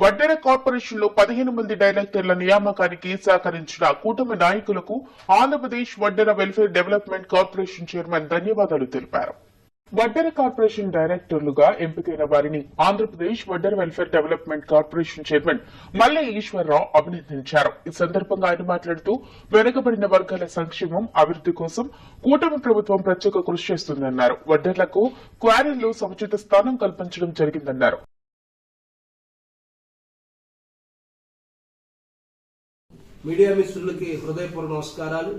వడ్డెర కార్పొరేషన్లో పదిహేను మంది డైరెక్టర్ల నియామకానికి సహకరించిన కూటమి నాయకులకు Andhra Pradesh Vaddera welfare development corporation chairman ధన్యవాదాలు తెలిపారు. వడ్డెర కార్పొరేషన్ డైరెక్టర్లుగా ఎంపికైన వారిని Andhra Pradesh Vaddera welfare development corporation chairman Malle Eswararao అభినందించారు. ఈ సందర్భంగా ఆయన మాట్లాడుతూ వెనుకబడిన వర్గాల సంక్షేమం అభివృద్ధి కోసం కూటమి ప్రభుత్వం ప్రత్యేక కృషి చేస్తుందన్నారు. వడ్డెర్లకు క్వారీల్లో సముచిత స్థానం కల్పించడం జరిగిందన్నారు. మీడియా మిత్రులకి హృదయపూర్వ నమస్కారాలు.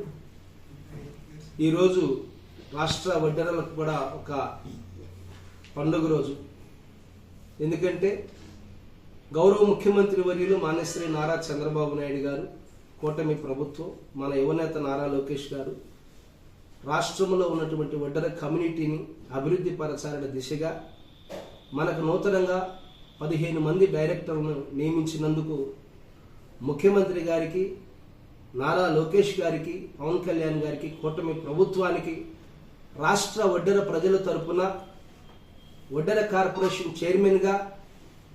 ఈరోజు రాష్ట్ర వడ్డరలకు కూడా ఒక పండుగ రోజు. ఎందుకంటే గౌరవ ముఖ్యమంత్రి వర్యులు మానేశ్వరి నారా చంద్రబాబు నాయుడు గారు కూటమి ప్రభుత్వం మన యువనేత నారా లోకేష్ గారు రాష్ట్రంలో ఉన్నటువంటి వడ్డర కమ్యూనిటీని అభివృద్ధి పరచాలనే దిశగా మనకు నూతనంగా పదిహేను మంది డైరెక్టర్లను నియమించినందుకు ముఖ్యమంత్రి గారికి నారా లోకేష్ గారికి పవన్ కళ్యాణ్ గారికి కూటమి ప్రభుత్వానికి రాష్ట్ర వడ్డెర ప్రజల తరపున వడ్డెర కార్పొరేషన్ చైర్మన్గా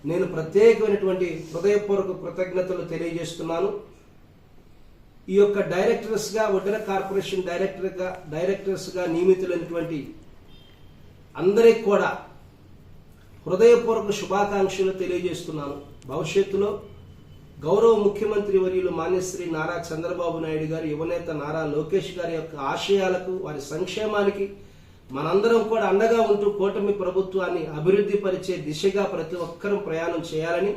నేను ప్రత్యేకమైనటువంటి హృదయపూర్వక కృతజ్ఞతలు తెలియజేస్తున్నాను. ఈ యొక్క డైరెక్టర్స్గా వడ్డెర కార్పొరేషన్ డైరెక్టర్గా డైరెక్టర్స్గా నియమితులైనటువంటి అందరికి కూడా హృదయపూర్వక శుభాకాంక్షలు తెలియజేస్తున్నాను. భవిష్యత్తులో గౌరవ ముఖ్యమంత్రి వర్యులు మాన్యశ్రీ నారా చంద్రబాబు నాయుడు గారి యువనేత నారా లోకేష్ గారి యొక్క ఆశయాలకు వారి సంక్షేమానికి మనందరం కూడా అండగా ఉంటూ కూటమి ప్రభుత్వాన్ని అభివృద్ధి పరిచే దిశగా ప్రతి ఒక్కరూ ప్రయాణం చేయాలని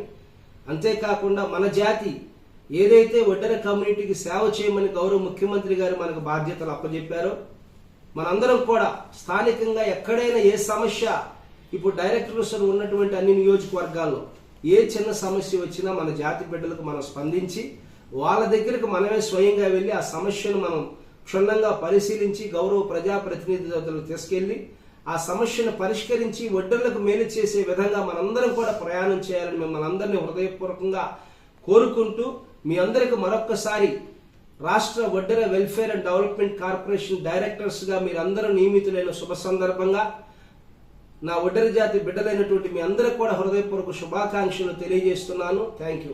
అంతేకాకుండా మన జాతి ఏదైతే ఒడ్డర కమ్యూనిటీకి సేవ చేయమని గౌరవ ముఖ్యమంత్రి గారు మనకు బాధ్యతలు అప్పజెప్పారో మనందరం కూడా స్థానికంగా ఎక్కడైనా ఏ సమస్య ఇప్పుడు డైరెక్టర్స్ ఉన్నటువంటి అన్ని నియోజకవర్గాల్లో ఏ చిన్న సమస్య వచ్చినా మన జాతి బిడ్డలకు మనం స్పందించి వాళ్ళ దగ్గరకు మనమే స్వయంగా వెళ్ళి ఆ సమస్యను మనం క్షుణ్ణంగా పరిశీలించి గౌరవ ప్రజాప్రతినిధులకు తీసుకెళ్ళి ఆ సమస్యను పరిష్కరించి వడ్డర్లకు మేలు చేసే విధంగా మనందరం కూడా ప్రయాణం చేయాలని మిమ్మల్ని అందరినీ హృదయపూర్వకంగా కోరుకుంటూ మీ అందరికి మరొక్కసారి రాష్ట్ర Vaddera welfare and development corporation డైరెక్టర్స్గా మీరందరూ నియమితులైన శుభ సందర్భంగా నా ఒడ్డరి జాతి బిడ్డలైనటువంటి మీ అందరికి కూడా హృదయపూర్వక శుభాకాంక్షలు తెలియజేస్తున్నాను. Thank you